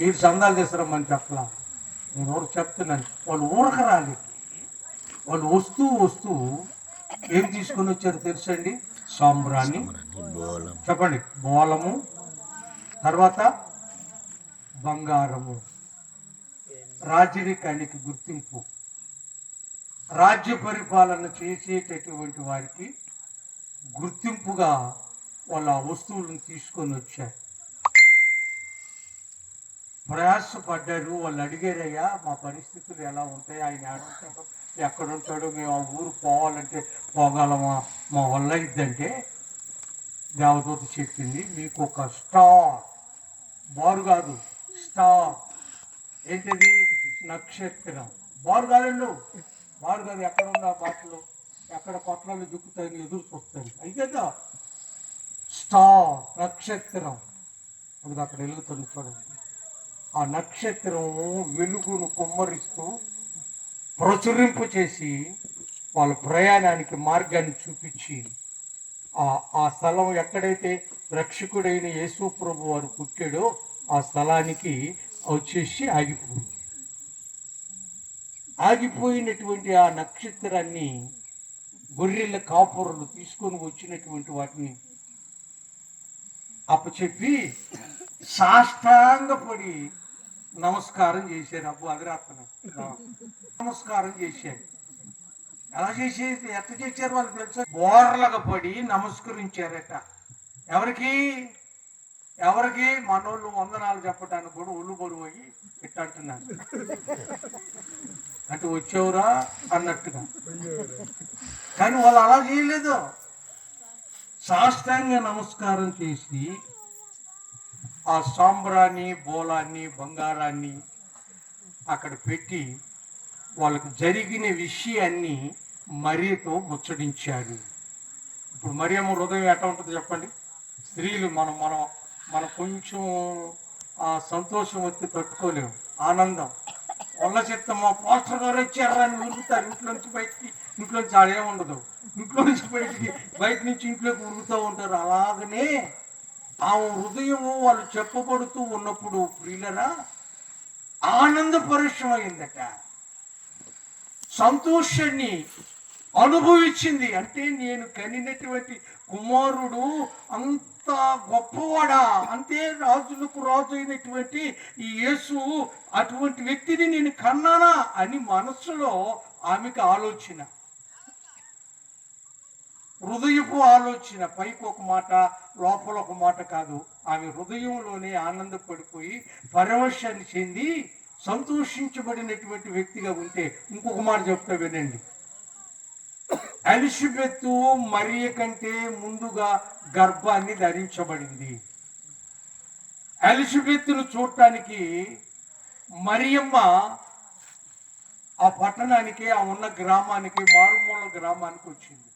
మీరు సందాలు తీసుకురమ్మని చెప్పలా. నేను ఊరు చెప్తున్నాను వాళ్ళు ఊరక రాలేదు వాళ్ళు వస్తూ వస్తూ ఏం తీసుకొని వచ్చారు తెలుసండి? సాంబ్రాణి. చెప్పండి బోలము తర్వాత బంగారము. రాజరికానికి గుర్తింపు. రాజ్య పరిపాలన చేసేటటువంటి వారికి గుర్తింపుగా వాళ్ళ ఆ వస్తువులను తీసుకొని వచ్చారు. ప్రయాసపడ్డారు. వాళ్ళు అడిగారయ్యా మా పరిస్థితులు ఎలా ఉంటాయి? ఆయన ఏడుంటాడు ఎక్కడుంటాడు మేము ఆ ఊరు పోవాలంటే పోగలమా? మా వల్ల ఇద్దంటే దేవదూత చెప్పింది. మీకు ఒక స్టార్ బారు కాదు స్టార్. ఏంటిది? నక్షత్రం. బారు కాదండు. బారు కాదు ఎక్కడ ఉంది బాటలు? ఎక్కడ కొట్లలో దిక్కుతాయని ఎదురు చూస్తాను. అయితే స్టార్ నక్షత్రం. అది అక్కడ వెలుగుతుంది చూడండి. ఆ నక్షత్రం వెలుగును కుమ్మరిస్తూ ప్రచురింపు చేసి వాళ్ళ ప్రయాణానికి మార్గాన్ని చూపించి ఆ ఆ స్థలం ఎక్కడైతే రక్షకుడైన యేసు ప్రభు వారు పుట్టాడో ఆ స్థలానికి వచ్చేసి ఆగిపోయింది. ఆగిపోయినటువంటి ఆ నక్షత్రాన్ని గొర్రెల కాపురులు తీసుకొని వచ్చినటువంటి వాటిని అప్పచెప్పి సాష్టాంగపడి నమస్కారం చేశాను. అబ్బు అదిరాత్తను నమస్కారం చేశాను. ఎలా చేసేది? ఎట్ట చేశారు వాళ్ళు తెలుసు? బోర్లకు పడి నమస్కరించారట. ఎవరికి? ఎవరికి? మనోళ్ళు వందనాలు చెప్పడానికి కూడా ఒళ్ళు బరువు అయ్యి ఇట్టంటున్నారు అటు అంటే వచ్చేవరా అన్నట్టుగా. కానీ వాళ్ళు అలా చేయలేదు. సాష్టాంగ నమస్కారం చేసి ఆ సాంబ్రాన్ని బోలాన్ని బంగారాన్ని అక్కడ పెట్టి వాళ్ళకు జరిగిన విషయాన్ని మరియతో ముచ్చడించారు ఇప్పుడు మరియమ్మ హృదయం ఎట్లా ఉంటుంది చెప్పండి? స్త్రీలు మనం మనం మనం కొంచెం ఆ సంతోషం వచ్చి తట్టుకోలేము. ఆనందం. వల్ల చిత్తమ్మ పోస్టర్ గారు వచ్చారా అని ఉరుకుతారు. ఇంట్లోంచి బయటికి ఇంట్లోంచి ఆడే ఉండదు ఇంట్లో నుంచి బయటికి బయట నుంచి ఇంట్లోకి ఉరుకుతూ ఉంటారు. అలాగనే ఆమె హృదయము వాళ్ళు చెప్పబడుతూ ఉన్నప్పుడు ప్రియులరా ఆనంద అయిందట సంతోషాన్ని అనుభవించింది. అంటే నేను కనినటువంటి కుమారుడు అంత గొప్పవాడా? అంతే రాజులకు రాజు అయినటువంటి ఈ యేసు అటువంటి వ్యక్తిని నేను కన్నానా అని మనస్సులో ఆమెకు ఆలోచన. హృదయపు ఆలోచన పైకి ఒక మాట లోపల ఒక మాట కాదు. ఆమె హృదయంలోనే ఆనందపడిపోయి పరవశాన్ని చెంది సంతోషించబడినటువంటి వ్యక్తిగా ఉంటే ఇంకొక మాట చెప్తా వినండి. అలిసిబెత్తు మరియ కంటే ముందుగా గర్భాన్ని ధరించబడింది. ఎలిజబెత్ను చూడటానికి మరియమ్మ ఆ పట్టణానికి ఆ ఉన్న గ్రామానికి మారుమూల గ్రామానికి వచ్చింది.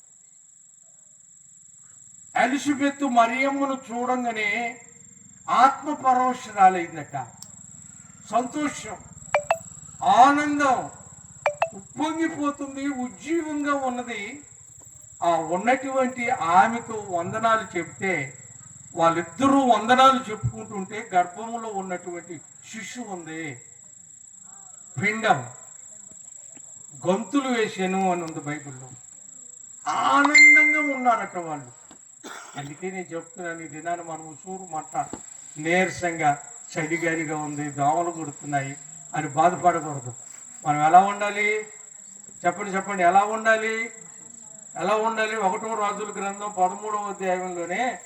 ఎలిజబెత్ మరియమ్మను చూడంగానే ఆత్మ పరవశరాలైందట. సంతోషం ఆనందం ఉప్పొంగిపోతుంది ఉజ్జీవంగా ఉన్నది. ఆ ఉన్నటువంటి ఆమెతో వందనాలు చెప్తే వాళ్ళిద్దరూ వందనాలు చెప్పుకుంటుంటే గర్భంలో ఉన్నటువంటి శిశు ఉంది పిండం గొంతులు వేసాను అని ఉంది బైబిల్లో. ఆనందంగా ఉన్నారట వాళ్ళు. అందుకే నేను చెప్తున్నాను ఈ దినాన్ని మనం ఉసూరు మంట నీరసంగా చలిగాలిగా ఉంది దోమలు కొడుతున్నాయి అని బాధపడకూడదు. మనం ఎలా ఉండాలి? చెప్పండి చెప్పండి. ఎలా ఉండాలి? ఎలా ఉండాలి? ఒకటో రాజుల గ్రంథం పదమూడవ అధ్యాయంలోనే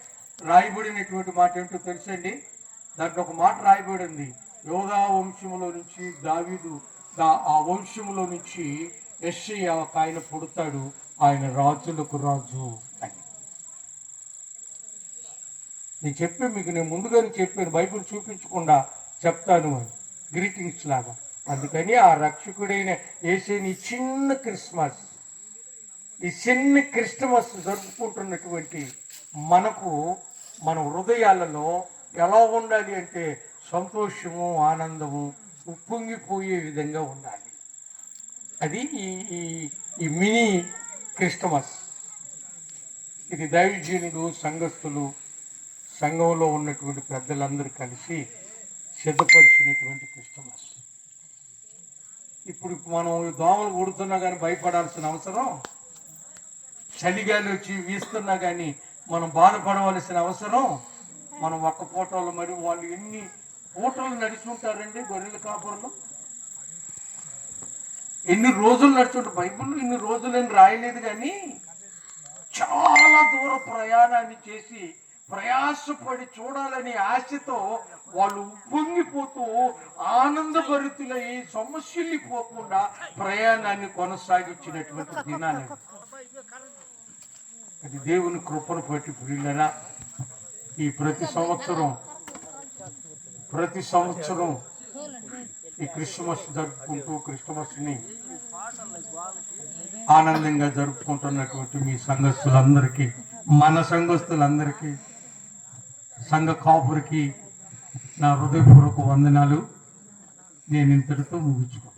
రాయబడినటువంటి మాట ఏంటో తెలుసండి? దాంట్లో ఒక మాట రాయబడింది. యోగా వంశములో నుంచి దావీదు దా- ఆ వంశములో నుంచి ఎస్ఐ ఒక ఆయన పుడతాడు. ఆయన రాజులకు రాజు అని నేను చెప్పి మీకు నేను ముందుగానే చెప్పాను బైబిల్ చూపించకుండా చెప్తాను అని. గ్రీటింగ్స్ లాగా. అందుకని ఆ రక్షకుడైన ఏసేని చిన్న క్రిస్మస్ ఈ చిన్న క్రిస్టమస్ జరుపుకుంటున్నటువంటి మనకు మన హృదయాలలో ఎలా ఉండాలి అంటే సంతోషము ఆనందము ఉప్పొంగిపోయే విధంగా ఉండాలి. అది ఈ ఈ ఈ మినీ క్రిస్టమస్ ఇది దైవజనుడు సంఘస్థులు సంఘంలో ఉన్నటువంటి పెద్దలందరూ కలిసి సిద్ధపరిచినటువంటి క్రిస్టమస్ ఇప్పుడు మనం దోమలు ఉడుతున్నా కానీ భయపడాల్సిన అవసరం చలిగాలి వచ్చి వీస్తున్నా కానీ మనం బాధపడవలసిన అవసరం మనం ఒక్క పూటలు మరి వాళ్ళు ఎన్ని పూటలు నడుచుంటారండి గొర్రెల కాపురలో? ఎన్ని రోజులు నడుచుంటారు బైబిల్లో ఇన్ని అని రాయలేదు కానీ చాలా దూర ప్రయాణాన్ని చేసి ప్రయాసపడి చూడాలనే ఆశతో వాళ్ళు ఉప్పొంగిపోతూ ఆనందభరితులై సమస్యల్లిపోకుండా ప్రయాణాన్ని కొనసాగించినటువంటి దినాలు అది దేవుని కృపను పట్టి ప్రియులరా ఈ ప్రతి సంవత్సరం ప్రతి సంవత్సరం ఈ క్రిస్మస్ జరుపుకుంటూ క్రిస్మస్ని ఆనందంగా జరుపుకుంటున్నటువంటి మీ సంఘస్థులందరికీ మన సంఘస్థులందరికీ సంఘ కాపురికి నా హృదయపూర్వక వందనాలు. నేను ఇంతటితో ముగించుకున్నాను